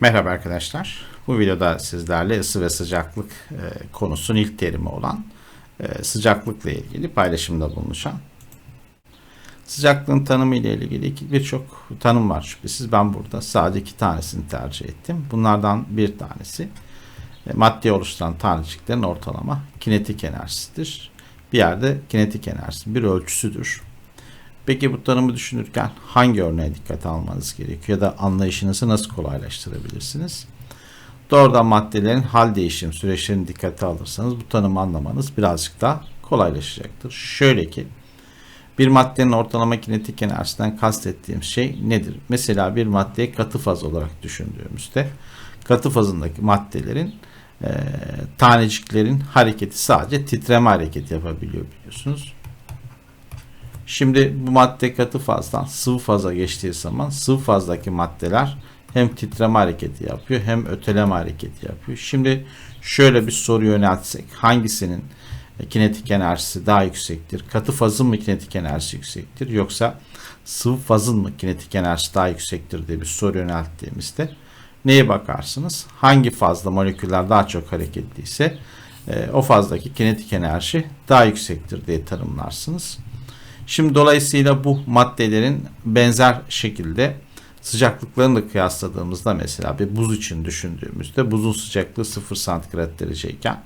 Merhaba arkadaşlar. Bu videoda sizlerle ısı ve sıcaklık e, konusunun ilk terimi olan e, sıcaklıkla ilgili paylaşımda bulunacağım. Sıcaklığın tanımı ile ilgili birçok tanım var şüphesiz. Ben burada sadece iki tanesini tercih ettim. Bunlardan bir tanesi e, madde oluşturan taneciklerin ortalama kinetik enerjisidir. Bir yerde kinetik enerji bir ölçüsüdür. Peki bu tanımı düşünürken hangi örneğe dikkat almanız gerekiyor ya da anlayışınızı nasıl kolaylaştırabilirsiniz? Doğrudan maddelerin hal değişim süreçlerini dikkate alırsanız bu tanımı anlamanız birazcık daha kolaylaşacaktır. Şöyle ki bir maddenin ortalama kinetik enerjisinden kastettiğim şey nedir? Mesela bir maddeyi katı faz olarak düşündüğümüzde katı fazındaki maddelerin e, taneciklerin hareketi sadece titreme hareketi yapabiliyor biliyorsunuz. Şimdi bu madde katı fazdan sıvı faza geçtiği zaman sıvı fazdaki maddeler hem titreme hareketi yapıyor hem öteleme hareketi yapıyor. Şimdi şöyle bir soru yöneltsek hangisinin kinetik enerjisi daha yüksektir? Katı fazın mı kinetik enerjisi yüksektir yoksa sıvı fazın mı kinetik enerjisi daha yüksektir diye bir soru yönelttiğimizde neye bakarsınız? Hangi fazda moleküller daha çok hareketliyse e, o fazdaki kinetik enerji daha yüksektir diye tanımlarsınız. Şimdi dolayısıyla bu maddelerin benzer şekilde sıcaklıklarını da kıyasladığımızda mesela bir buz için düşündüğümüzde buzun sıcaklığı 0 santigrat dereceyken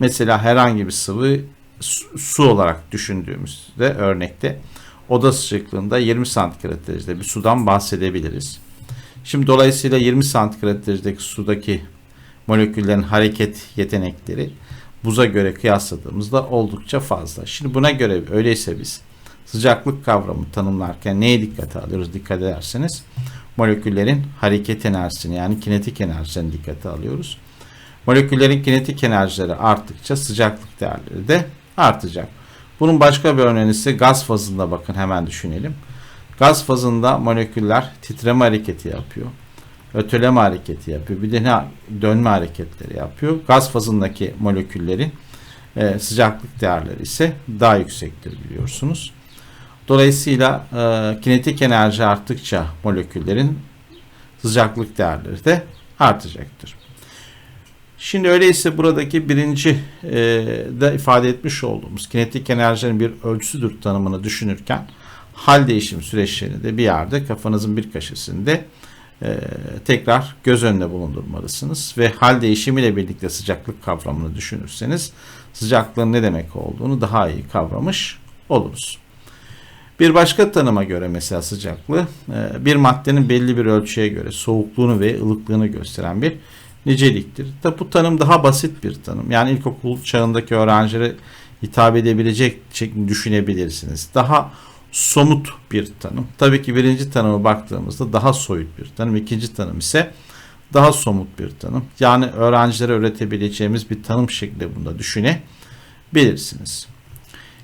mesela herhangi bir sıvı su olarak düşündüğümüzde örnekte oda sıcaklığında 20 santigrat derecede bir sudan bahsedebiliriz. Şimdi dolayısıyla 20 santigrat derecedeki sudaki moleküllerin hareket yetenekleri buza göre kıyasladığımızda oldukça fazla. Şimdi buna göre öyleyse biz sıcaklık kavramı tanımlarken neye dikkate alıyoruz? Dikkat ederseniz moleküllerin hareket enerjisini yani kinetik enerjisini dikkate alıyoruz. Moleküllerin kinetik enerjileri arttıkça sıcaklık değerleri de artacak. Bunun başka bir örneği ise gaz fazında bakın hemen düşünelim. Gaz fazında moleküller titreme hareketi yapıyor. Öteleme hareketi yapıyor. Bir de ne dönme hareketleri yapıyor. Gaz fazındaki moleküllerin e, sıcaklık değerleri ise daha yüksektir biliyorsunuz. Dolayısıyla e, kinetik enerji arttıkça moleküllerin sıcaklık değerleri de artacaktır. Şimdi öyleyse buradaki birinci e, de ifade etmiş olduğumuz kinetik enerjinin bir ölçüsüdür tanımını düşünürken hal değişim süreçlerini de bir yerde kafanızın bir köşesinde e, tekrar göz önünde bulundurmalısınız ve hal değişimiyle birlikte sıcaklık kavramını düşünürseniz sıcaklığın ne demek olduğunu daha iyi kavramış oluruz. Bir başka tanıma göre mesela sıcaklığı e, bir maddenin belli bir ölçüye göre soğukluğunu ve ılıklığını gösteren bir niceliktir. Tabi bu tanım daha basit bir tanım. Yani ilkokul çağındaki öğrencilere hitap edebilecek şeklinde düşünebilirsiniz. Daha somut bir tanım. Tabii ki birinci tanıma baktığımızda daha soyut bir tanım. İkinci tanım ise daha somut bir tanım. Yani öğrencilere öğretebileceğimiz bir tanım şekli bunda düşünebilirsiniz.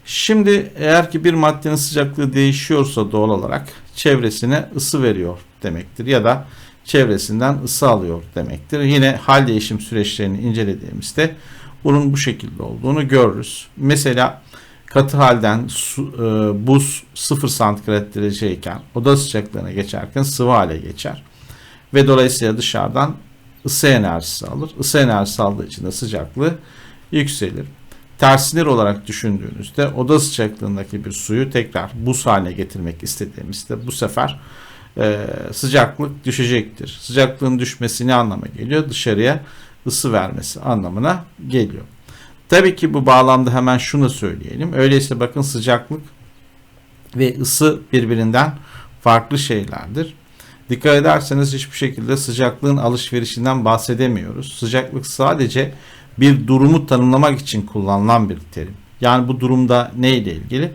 Şimdi eğer ki bir maddenin sıcaklığı değişiyorsa doğal olarak çevresine ısı veriyor demektir ya da çevresinden ısı alıyor demektir. Yine hal değişim süreçlerini incelediğimizde bunun bu şekilde olduğunu görürüz. Mesela katı halden su, e, buz 0 santigrat dereceyken oda sıcaklığına geçerken sıvı hale geçer. Ve dolayısıyla dışarıdan ısı enerjisi alır. Isı enerjisi aldığı için de sıcaklığı yükselir tersinir olarak düşündüğünüzde oda sıcaklığındaki bir suyu tekrar buz haline getirmek istediğimizde bu sefer e, sıcaklık düşecektir. Sıcaklığın düşmesi ne anlama geliyor? Dışarıya ısı vermesi anlamına geliyor. Tabii ki bu bağlamda hemen şunu söyleyelim. Öyleyse bakın sıcaklık ve ısı birbirinden farklı şeylerdir. Dikkat ederseniz hiçbir şekilde sıcaklığın alışverişinden bahsedemiyoruz. Sıcaklık sadece bir durumu tanımlamak için kullanılan bir terim. Yani bu durumda ne ilgili?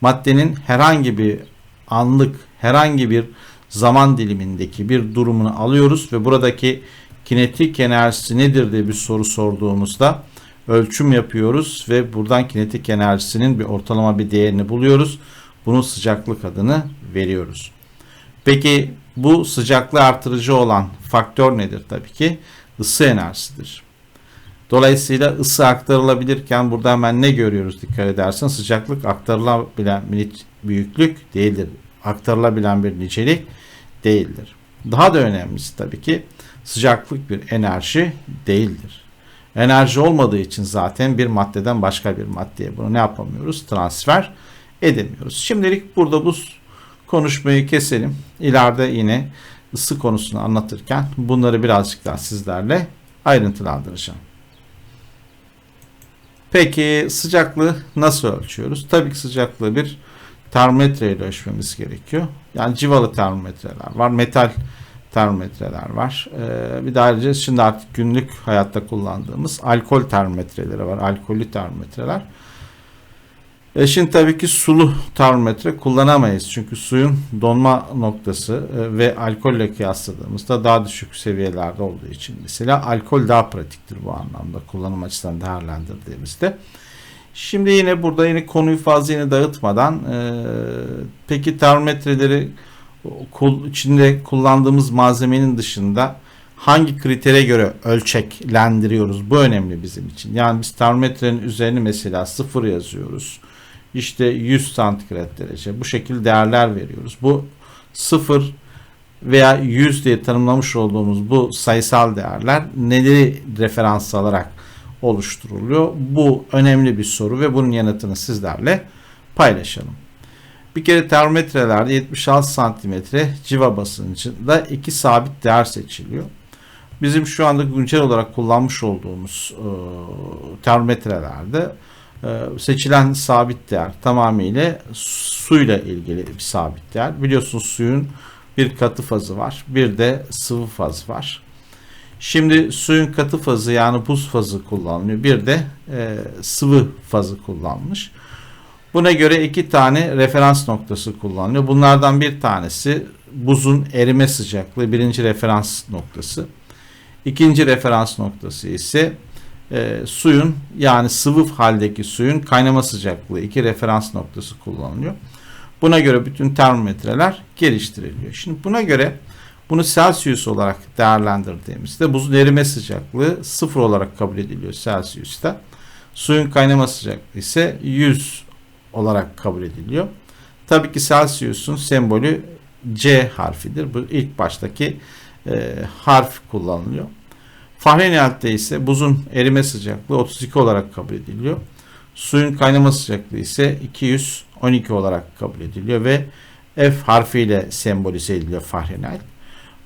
Maddenin herhangi bir anlık, herhangi bir zaman dilimindeki bir durumunu alıyoruz ve buradaki kinetik enerjisi nedir diye bir soru sorduğumuzda ölçüm yapıyoruz ve buradan kinetik enerjisinin bir ortalama bir değerini buluyoruz. Bunun sıcaklık adını veriyoruz. Peki bu sıcaklığı artırıcı olan faktör nedir? Tabii ki ısı enerjisidir. Dolayısıyla ısı aktarılabilirken burada hemen ne görüyoruz dikkat edersen sıcaklık aktarılabilen bir büyüklük değildir. Aktarılabilen bir nicelik değildir. daha da önemlisi tabii ki sıcaklık bir enerji değildir. Enerji olmadığı için zaten bir maddeden başka bir maddeye bunu ne yapamıyoruz? Transfer edemiyoruz. Şimdilik burada bu konuşmayı keselim. İleride yine ısı konusunu anlatırken bunları birazcık daha sizlerle ayrıntılandıracağım. Peki sıcaklığı nasıl ölçüyoruz? Tabii ki sıcaklığı bir termometre ile ölçmemiz gerekiyor. Yani civalı termometreler var, metal termometreler var. Ee, bir de ayrıca şimdi artık günlük hayatta kullandığımız alkol termometreleri var, alkollü termometreler. E şimdi tabii ki sulu termometre kullanamayız. Çünkü suyun donma noktası e, ve alkolle kıyasladığımızda daha düşük seviyelerde olduğu için mesela alkol daha pratiktir bu anlamda kullanım açısından değerlendirdiğimizde. Şimdi yine burada yine konuyu fazla yine dağıtmadan e, peki termometreleri içinde kullandığımız malzemenin dışında hangi kritere göre ölçeklendiriyoruz? Bu önemli bizim için. Yani biz termometrenin üzerine mesela sıfır yazıyoruz işte 100 santigrat derece bu şekilde değerler veriyoruz. Bu 0 veya 100 diye tanımlamış olduğumuz bu sayısal değerler neleri referans alarak oluşturuluyor? Bu önemli bir soru ve bunun yanıtını sizlerle paylaşalım. Bir kere termometrelerde 76 santimetre civa basıncında iki sabit değer seçiliyor. Bizim şu anda güncel olarak kullanmış olduğumuz e, termometrelerde seçilen sabit değer tamamıyla suyla ilgili bir sabit değer. Biliyorsunuz suyun bir katı fazı var. Bir de sıvı faz var. Şimdi suyun katı fazı yani buz fazı kullanılıyor. Bir de e, sıvı fazı kullanılmış. Buna göre iki tane referans noktası kullanılıyor. Bunlardan bir tanesi buzun erime sıcaklığı birinci referans noktası. İkinci referans noktası ise e, suyun yani sıvı haldeki suyun kaynama sıcaklığı iki referans noktası kullanılıyor. Buna göre bütün termometreler geliştiriliyor. Şimdi buna göre bunu Celsius olarak değerlendirdiğimizde buzun erime sıcaklığı sıfır olarak kabul ediliyor Celsius'ta. Suyun kaynama sıcaklığı ise 100 olarak kabul ediliyor. Tabii ki Celsius'un sembolü C harfidir. Bu ilk baştaki e, harf kullanılıyor. Fahrenheit'te ise buzun erime sıcaklığı 32 olarak kabul ediliyor. Suyun kaynama sıcaklığı ise 212 olarak kabul ediliyor ve F harfiyle sembolize ediliyor Fahrenheit.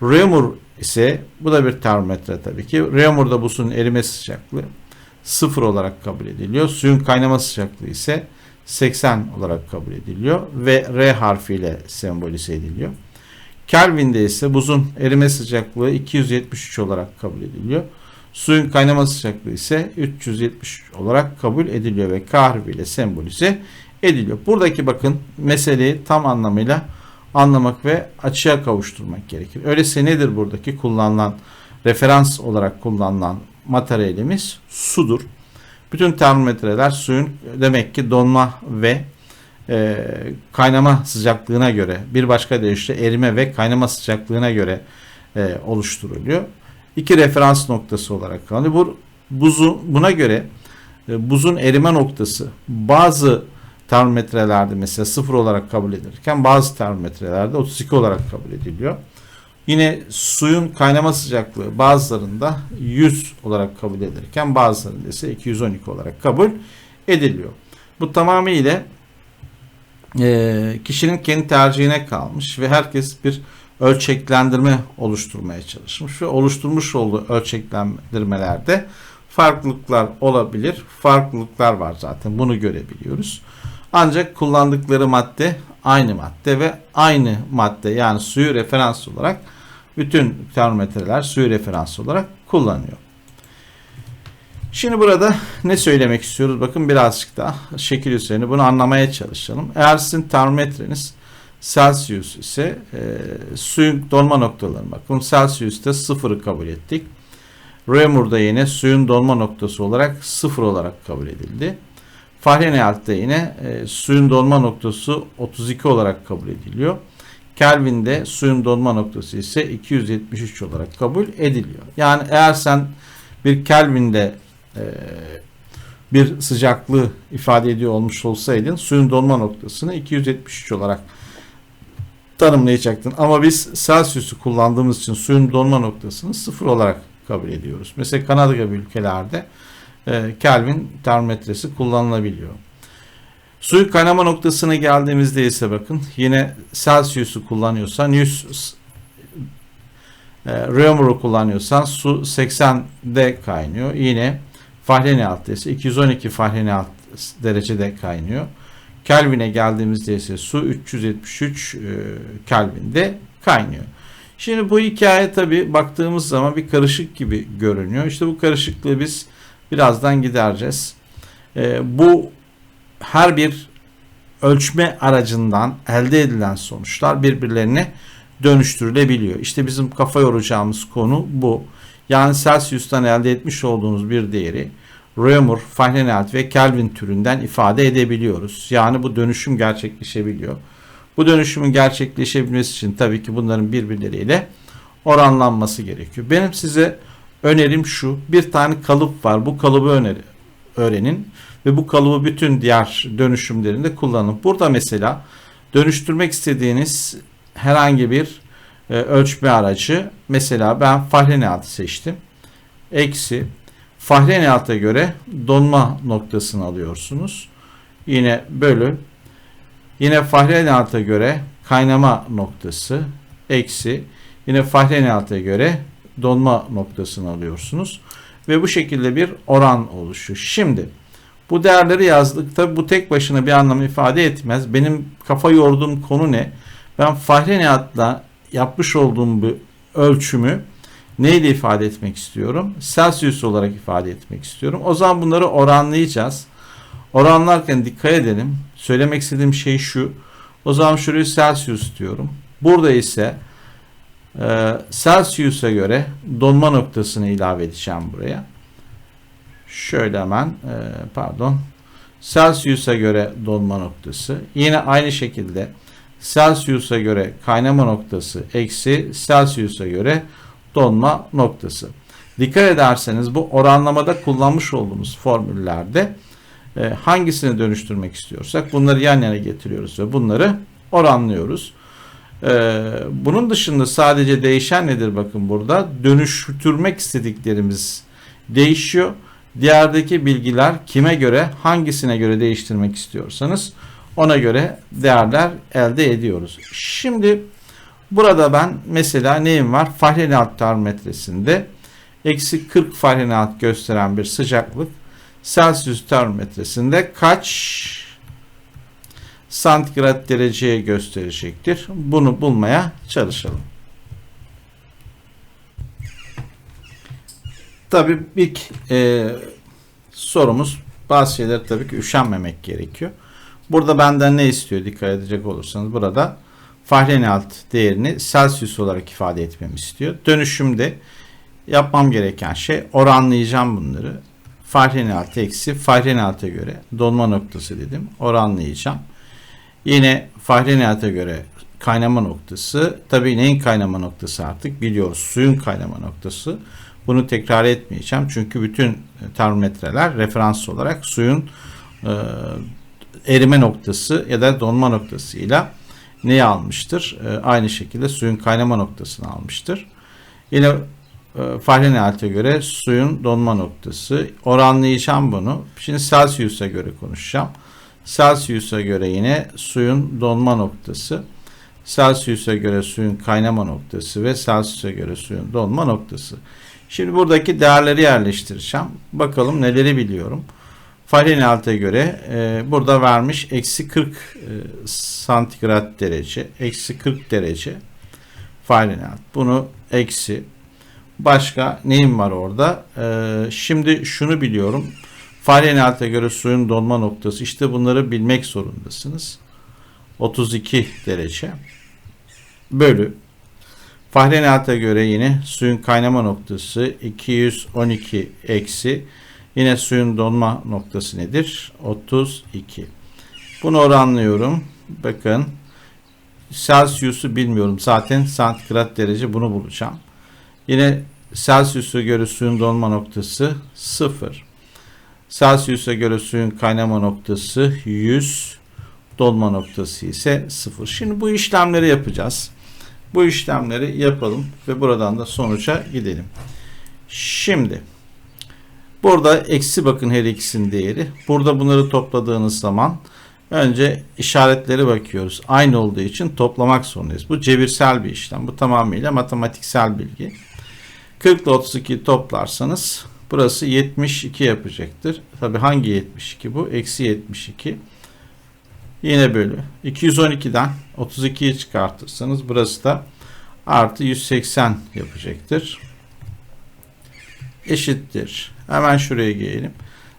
Reaumur ise bu da bir termometre tabii ki. Reaumur'da buzun erime sıcaklığı 0 olarak kabul ediliyor. Suyun kaynama sıcaklığı ise 80 olarak kabul ediliyor ve R harfiyle sembolize ediliyor. Kelvin'de ise buzun erime sıcaklığı 273 olarak kabul ediliyor. Suyun kaynama sıcaklığı ise 370 olarak kabul ediliyor ve K ile sembolize ediliyor. Buradaki bakın meseleyi tam anlamıyla anlamak ve açığa kavuşturmak gerekir. Öyleyse nedir buradaki kullanılan referans olarak kullanılan materyalimiz sudur. Bütün termometreler suyun demek ki donma ve e, kaynama sıcaklığına göre bir başka deyişle erime ve kaynama sıcaklığına göre e, oluşturuluyor. İki referans noktası olarak kalıyor. Bu buzu buna göre e, buzun erime noktası bazı termometrelerde mesela sıfır olarak kabul edilirken bazı termometrelerde 32 olarak kabul ediliyor. Yine suyun kaynama sıcaklığı bazılarında 100 olarak kabul edilirken bazılarında ise 212 olarak kabul ediliyor. Bu tamamıyla e, kişinin kendi tercihine kalmış ve herkes bir ölçeklendirme oluşturmaya çalışmış ve oluşturmuş olduğu ölçeklendirmelerde farklılıklar olabilir. Farklılıklar var zaten bunu görebiliyoruz. Ancak kullandıkları madde aynı madde ve aynı madde yani suyu referans olarak bütün termometreler suyu referans olarak kullanıyor. Şimdi burada ne söylemek istiyoruz? Bakın birazcık daha şekil üzerine bunu anlamaya çalışalım. Eğer sizin termometreniz Celsius ise e, suyun donma noktalarına bakın. Celsius'ta sıfırı kabul ettik. Reaumur'da yine suyun donma noktası olarak sıfır olarak kabul edildi. Fahrenheit'te yine e, suyun donma noktası 32 olarak kabul ediliyor. Kelvin'de suyun donma noktası ise 273 olarak kabul ediliyor. Yani eğer sen bir Kelvin'de bir sıcaklığı ifade ediyor olmuş olsaydın suyun donma noktasını 273 olarak tanımlayacaktın. Ama biz Celsius'u kullandığımız için suyun donma noktasını sıfır olarak kabul ediyoruz. Mesela Kanada gibi ülkelerde e, Kelvin termometresi kullanılabiliyor. Suyun kaynama noktasına geldiğimizde ise bakın yine Celsius'u kullanıyorsan 100 e, kullanıyorsan su 80'de kaynıyor. Yine Fahrenheit ise 212 Fahrenheit derecede kaynıyor. Kelvin'e geldiğimizde ise su 373 e, Kelvin'de kaynıyor. Şimdi bu hikaye tabi baktığımız zaman bir karışık gibi görünüyor. İşte bu karışıklığı biz birazdan gidereceğiz. E, bu her bir ölçme aracından elde edilen sonuçlar birbirlerine dönüştürülebiliyor. İşte bizim kafa yoracağımız konu bu. Yani Celsius'tan elde etmiş olduğunuz bir değeri Reaumur, Fahrenheit ve Kelvin türünden ifade edebiliyoruz. Yani bu dönüşüm gerçekleşebiliyor. Bu dönüşümün gerçekleşebilmesi için tabii ki bunların birbirleriyle oranlanması gerekiyor. Benim size önerim şu. Bir tane kalıp var. Bu kalıbı öneri, öğrenin ve bu kalıbı bütün diğer dönüşümlerinde kullanın. Burada mesela dönüştürmek istediğiniz herhangi bir e, ölçme aracı mesela ben Fahrenheit seçtim. Eksi Fahrenheit'e göre donma noktasını alıyorsunuz. Yine bölü yine Fahrenheit'e göre kaynama noktası eksi yine Fahrenheit'e göre donma noktasını alıyorsunuz. Ve bu şekilde bir oran oluşuyor. Şimdi bu değerleri yazdık. Tabi bu tek başına bir anlam ifade etmez. Benim kafa yorduğum konu ne? Ben Fahrenheit'la yapmış olduğum bu ölçümü neyle ifade etmek istiyorum? Celsius olarak ifade etmek istiyorum. O zaman bunları oranlayacağız. Oranlarken dikkat edelim. Söylemek istediğim şey şu. O zaman şurayı Celsius diyorum. Burada ise e, Celsius'a göre donma noktasını ilave edeceğim buraya. Şöyle hemen e, pardon. Celsius'a göre donma noktası. Yine aynı şekilde Celsius'a göre kaynama noktası eksi Celsius'a göre donma noktası. Dikkat ederseniz bu oranlamada kullanmış olduğumuz formüllerde e, hangisini dönüştürmek istiyorsak bunları yan yana getiriyoruz ve bunları oranlıyoruz. E, bunun dışında sadece değişen nedir bakın burada dönüştürmek istediklerimiz değişiyor. Diğerdeki bilgiler kime göre hangisine göre değiştirmek istiyorsanız ona göre değerler elde ediyoruz. Şimdi burada ben mesela neyim var? Fahrenheit termometresinde eksi 40 Fahrenheit gösteren bir sıcaklık Celsius termometresinde kaç santigrat dereceye gösterecektir? Bunu bulmaya çalışalım. Tabii ilk e, sorumuz bazı şeyler tabii ki üşenmemek gerekiyor. Burada benden ne istiyor dikkat edecek olursanız burada Fahrenheit değerini Celsius olarak ifade etmemi istiyor. Dönüşümde yapmam gereken şey oranlayacağım bunları. Fahrenheit eksi Fahrenheit'e göre donma noktası dedim. Oranlayacağım. Yine Fahrenheit'e göre kaynama noktası. Tabii neyin kaynama noktası artık biliyoruz. Suyun kaynama noktası. Bunu tekrar etmeyeceğim. Çünkü bütün termometreler referans olarak suyun e, erime noktası ya da donma noktasıyla neyi almıştır? E, aynı şekilde suyun kaynama noktasını almıştır. Yine e, Fahrenheit'e göre suyun donma noktası. Oranlayacağım bunu. Şimdi Celsius'a göre konuşacağım. Celsius'a göre yine suyun donma noktası. Celsius'a göre suyun kaynama noktası ve Celsius'a göre suyun donma noktası. Şimdi buradaki değerleri yerleştireceğim. Bakalım neleri biliyorum. Fahrenheit'e göre e, burada vermiş eksi 40 e, santigrat derece. Eksi 40 derece Fahrenheit. Bunu eksi. Başka neyim var orada? E, şimdi şunu biliyorum. Fahrenheit'e göre suyun donma noktası. İşte bunları bilmek zorundasınız. 32 derece. Bölü. Fahrenheit'e göre yine suyun kaynama noktası 212 eksi Yine suyun donma noktası nedir? 32. Bunu oranlıyorum. Bakın Celsius'u bilmiyorum. Zaten santigrat derece bunu bulacağım. Yine Celsius'a göre suyun donma noktası 0. Celsius'a göre suyun kaynama noktası 100. Dolma noktası ise 0. Şimdi bu işlemleri yapacağız. Bu işlemleri yapalım ve buradan da sonuca gidelim. Şimdi burada eksi bakın her ikisinin değeri. Burada bunları topladığınız zaman önce işaretleri bakıyoruz. Aynı olduğu için toplamak zorundayız. Bu cebirsel bir işlem. Bu tamamıyla matematiksel bilgi. 40 ile 32 toplarsanız burası 72 yapacaktır. Tabi hangi 72 bu? Eksi 72. Yine bölü. 212'den 32'yi çıkartırsanız burası da artı 180 yapacaktır. Eşittir. Hemen şuraya gelelim.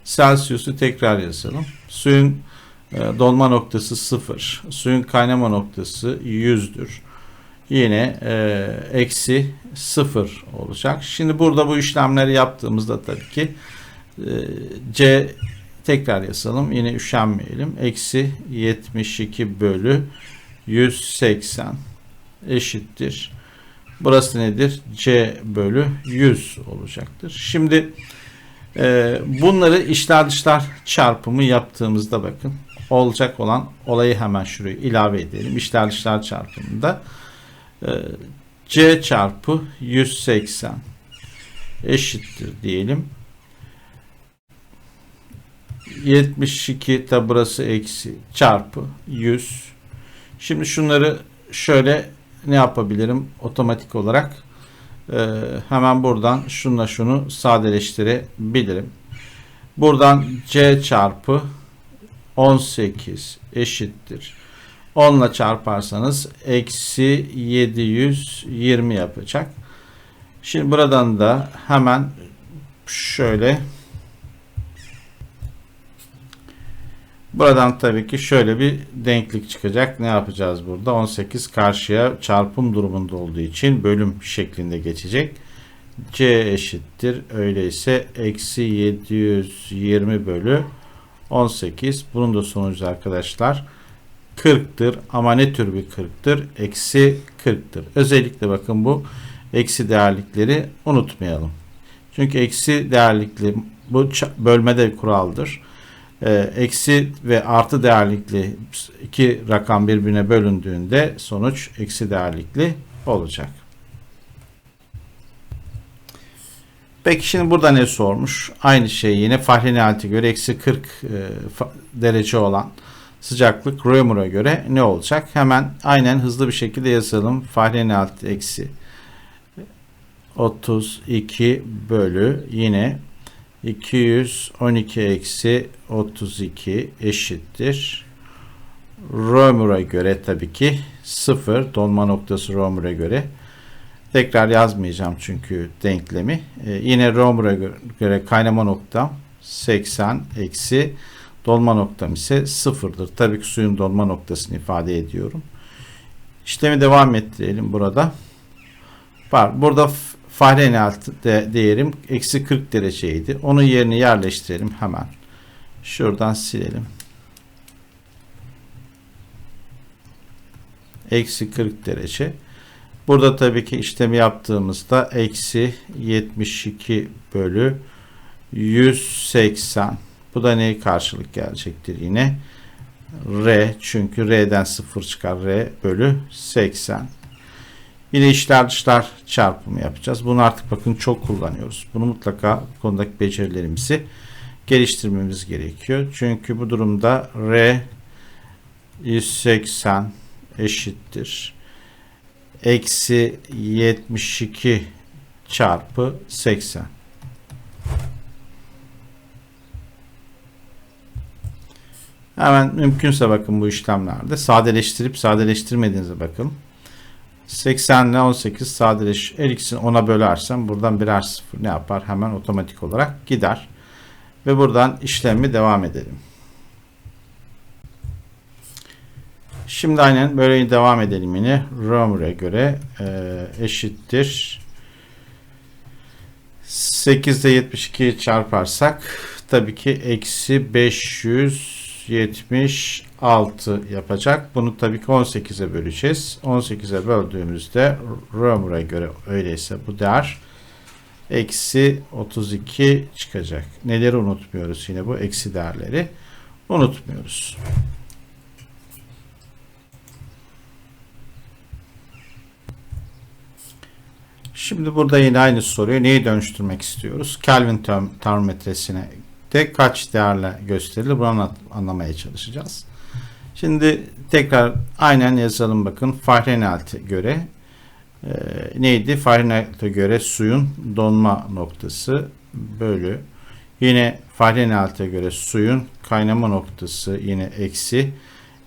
Celsius'u tekrar yazalım. Suyun e, dolma noktası 0. Suyun kaynama noktası 100'dür. Yine e, eksi 0 olacak. Şimdi burada bu işlemleri yaptığımızda tabii ki e, C tekrar yazalım. Yine üşenmeyelim. Eksi 72 bölü 180 eşittir. Burası nedir? C bölü 100 olacaktır. Şimdi e, bunları işler dışlar çarpımı yaptığımızda bakın olacak olan olayı hemen şuraya ilave edelim. İşler dışlar çarpımında e, C çarpı 180 eşittir diyelim. 72 tabi burası eksi çarpı 100. Şimdi şunları şöyle ne yapabilirim otomatik olarak ee, hemen buradan şunla şunu sadeleştirebilirim. Buradan C çarpı 18 eşittir. 10 ile çarparsanız eksi 720 yapacak. Şimdi buradan da hemen şöyle Buradan tabii ki şöyle bir denklik çıkacak. Ne yapacağız burada? 18 karşıya çarpım durumunda olduğu için bölüm şeklinde geçecek. C eşittir. Öyleyse eksi 720 bölü 18. Bunun da sonucu arkadaşlar 40'tır. Ama ne tür bir 40'tır? Eksi 40'tır. Özellikle bakın bu eksi değerlikleri unutmayalım. Çünkü eksi değerlikli bu bölmede kuraldır e, eksi ve artı değerlikli iki rakam birbirine bölündüğünde sonuç eksi değerlikli olacak. Peki şimdi burada ne sormuş? Aynı şey yine Fahrenheit'e göre eksi 40 e, derece olan sıcaklık Römer'a göre ne olacak? Hemen aynen hızlı bir şekilde yazalım. Fahrenheit eksi 32 bölü yine 212 eksi 32 eşittir. Römer'e göre tabii ki 0 donma noktası Römer'e göre. Tekrar yazmayacağım çünkü denklemi. Ee, yine Römer'e göre kaynama noktam 80 eksi dolma noktam ise 0'dır. Tabii ki suyun dolma noktasını ifade ediyorum. İşlemi devam ettirelim burada. Var. Burada Fahrenheit de değerim eksi 40 dereceydi. Onun yerine yerleştirelim hemen. Şuradan silelim. Eksi 40 derece. Burada tabii ki işlemi yaptığımızda eksi 72 bölü 180. Bu da neye karşılık gelecektir yine? R çünkü R'den 0 çıkar. R bölü 80. Yine içler dışlar çarpımı yapacağız. Bunu artık bakın çok kullanıyoruz. Bunu mutlaka bu konudaki becerilerimizi geliştirmemiz gerekiyor. Çünkü bu durumda R 180 eşittir. Eksi 72 çarpı 80. Hemen mümkünse bakın bu işlemlerde sadeleştirip sadeleştirmediğinize bakın. 80 ile 18 sadeleş. Her ikisini 10'a bölersem buradan birer sıfır ne yapar? Hemen otomatik olarak gider. Ve buradan işlemi devam edelim. Şimdi aynen böyle devam edelim yine. Romer'e göre e, eşittir. 8 ile 72 çarparsak tabii ki eksi 6 yapacak. Bunu tabii ki 18'e böleceğiz. 18'e böldüğümüzde Römer'e göre öyleyse bu değer eksi 32 çıkacak. Neleri unutmuyoruz yine bu eksi değerleri unutmuyoruz. Şimdi burada yine aynı soruyu neyi dönüştürmek istiyoruz? Kelvin termometresine de kaç değerle gösterilir? Bunu anlamaya çalışacağız. Şimdi tekrar aynen yazalım bakın. Fahrenheit'e göre e, neydi? Fahrenheit'e göre suyun donma noktası bölü. Yine Fahrenheit'e göre suyun kaynama noktası yine eksi.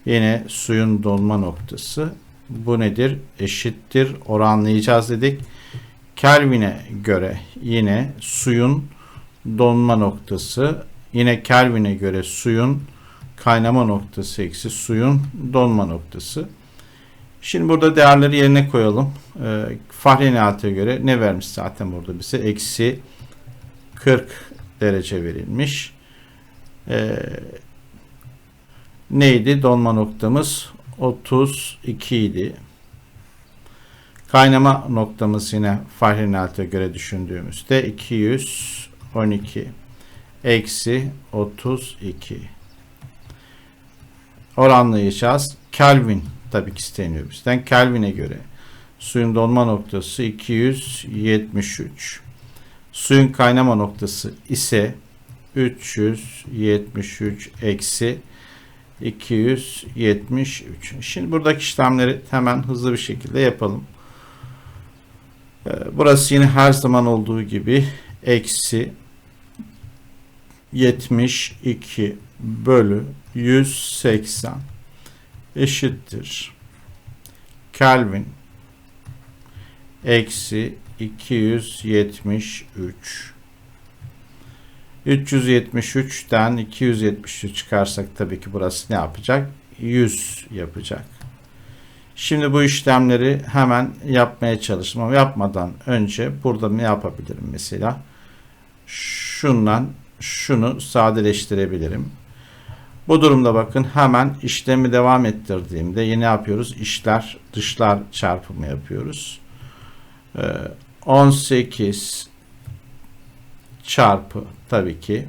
Yine suyun donma noktası. Bu nedir? Eşittir. Oranlayacağız dedik. Kelvin'e göre yine suyun donma noktası. Yine Kelvin'e göre suyun kaynama noktası eksi suyun donma noktası. Şimdi burada değerleri yerine koyalım. Ee, Fahrenheit'e göre ne vermiş zaten burada bize? Eksi 40 derece verilmiş. Ee, neydi? Donma noktamız 32 idi. Kaynama noktamız yine Fahrenheit'e göre düşündüğümüzde 212 eksi 32 oranlayacağız. Kelvin tabii ki isteniyor bizden. Kelvin'e göre suyun donma noktası 273. Suyun kaynama noktası ise 373 eksi 273. Şimdi buradaki işlemleri hemen hızlı bir şekilde yapalım. Ee, Burası yine her zaman olduğu gibi eksi 72 bölü 180 eşittir. Kelvin eksi 273 373'ten 273 çıkarsak tabii ki burası ne yapacak? 100 yapacak. Şimdi bu işlemleri hemen yapmaya çalıştım yapmadan önce burada ne yapabilirim mesela? Şundan şunu sadeleştirebilirim. Bu durumda bakın hemen işlemi devam ettirdiğimde yine yapıyoruz? İşler dışlar çarpımı yapıyoruz. Ee, 18 çarpı tabii ki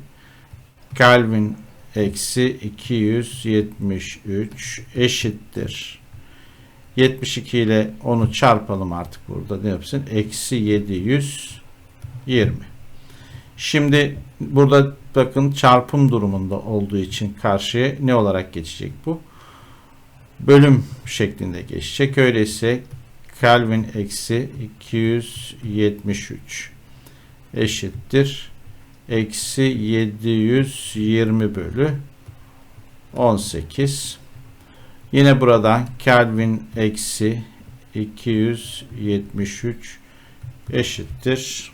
Kelvin eksi 273 eşittir. 72 ile onu çarpalım artık burada ne yapsın? Eksi 720. Şimdi burada bakın çarpım durumunda olduğu için karşıya ne olarak geçecek bu? Bölüm şeklinde geçecek. Öyleyse Kelvin eksi 273 eşittir. Eksi 720 bölü 18. Yine buradan Kelvin eksi 273 eşittir.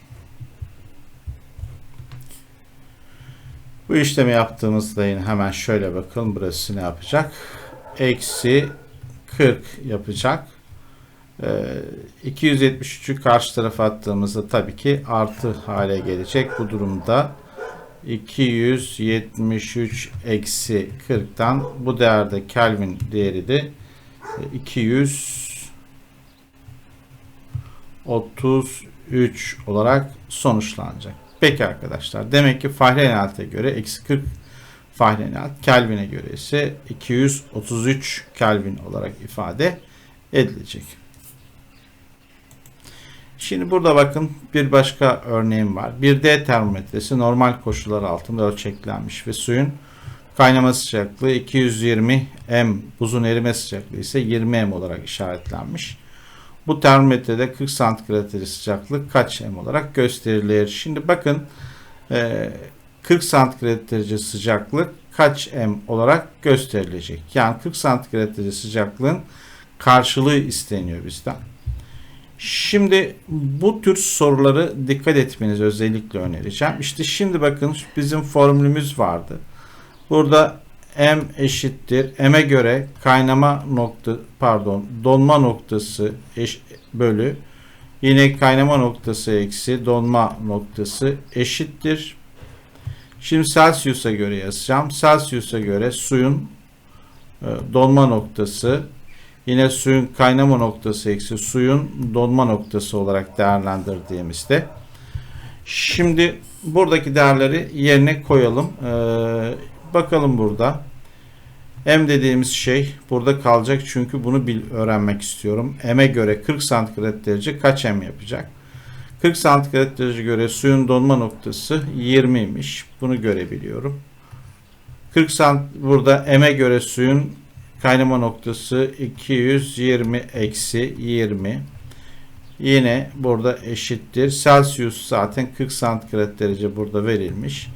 Bu işlemi yaptığımızda yine hemen şöyle bakalım. Burası ne yapacak? Eksi 40 yapacak. Ee, 273'ü karşı tarafa attığımızda tabii ki artı hale gelecek. Bu durumda 273 eksi 40'tan bu değerde Kelvin değeri de 233 olarak sonuçlanacak. Peki arkadaşlar demek ki Fahrenheit'e göre eksi 40 Fahrenheit Kelvin'e göre ise 233 Kelvin olarak ifade edilecek. Şimdi burada bakın bir başka örneğim var. Bir D termometresi normal koşullar altında ölçeklenmiş ve suyun kaynama sıcaklığı 220 M, buzun erime sıcaklığı ise 20 M olarak işaretlenmiş. Bu termometrede 40 santigrat derece sıcaklık kaç M olarak gösterilir? Şimdi bakın 40 santigrat derece sıcaklık kaç M olarak gösterilecek? Yani 40 santigrat derece sıcaklığın karşılığı isteniyor bizden. Şimdi bu tür soruları dikkat etmenizi özellikle önereceğim. İşte şimdi bakın bizim formülümüz vardı. Burada M eşittir. M'e göre kaynama nokta pardon donma noktası eş, bölü yine kaynama noktası eksi donma noktası eşittir. Şimdi Celsius'a göre yazacağım. Celsius'a göre suyun e, donma noktası Yine suyun kaynama noktası eksi suyun donma noktası olarak değerlendirdiğimizde. Şimdi buradaki değerleri yerine koyalım. Ee, bakalım burada. M dediğimiz şey burada kalacak çünkü bunu bil, öğrenmek istiyorum. M'e göre 40 santigrat derece kaç M yapacak? 40 santigrat derece göre suyun donma noktası 20'ymiş. Bunu görebiliyorum. 40 sant burada M'e göre suyun kaynama noktası 220 eksi 20. Yine burada eşittir. Celsius zaten 40 santigrat derece burada verilmiş.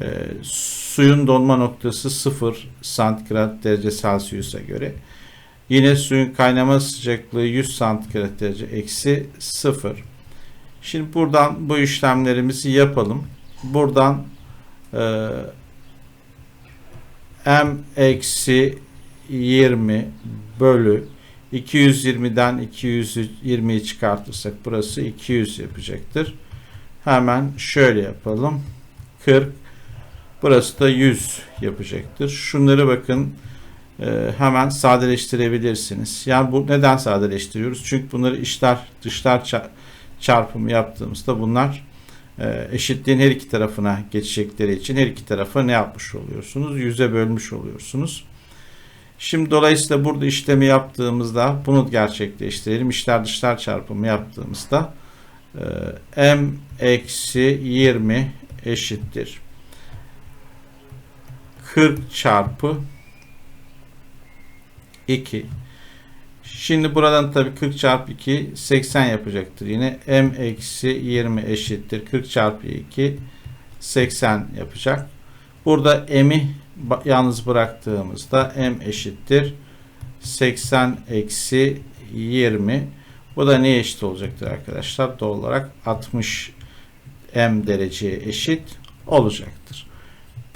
Ee, suyun donma noktası 0 santigrat derece Celsius'a göre. Yine suyun kaynama sıcaklığı 100 santigrat derece eksi 0. Şimdi buradan bu işlemlerimizi yapalım. Buradan e, m eksi 20 bölü 220'den 220'yi çıkartırsak burası 200 yapacaktır. Hemen şöyle yapalım. 40 burası da 100 yapacaktır. Şunları bakın e, hemen sadeleştirebilirsiniz. Yani bu neden sadeleştiriyoruz? Çünkü bunları işler dışlar ça- çarpımı yaptığımızda bunlar e, eşitliğin her iki tarafına geçecekleri için her iki tarafa ne yapmış oluyorsunuz? Yüze bölmüş oluyorsunuz. Şimdi dolayısıyla burada işlemi yaptığımızda bunu gerçekleştirelim. İşler dışlar çarpımı yaptığımızda e, m eksi 20 eşittir. 40 çarpı 2. Şimdi buradan tabii 40 çarpı 2 80 yapacaktır. Yine m eksi 20 eşittir. 40 çarpı 2 80 yapacak. Burada m'i yalnız bıraktığımızda m eşittir 80 eksi 20 bu da neye eşit olacaktır arkadaşlar? Doğal olarak 60 m dereceye eşit olacaktır.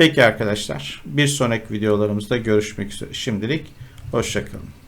Peki arkadaşlar bir sonraki videolarımızda görüşmek üzere. Şimdilik hoşçakalın.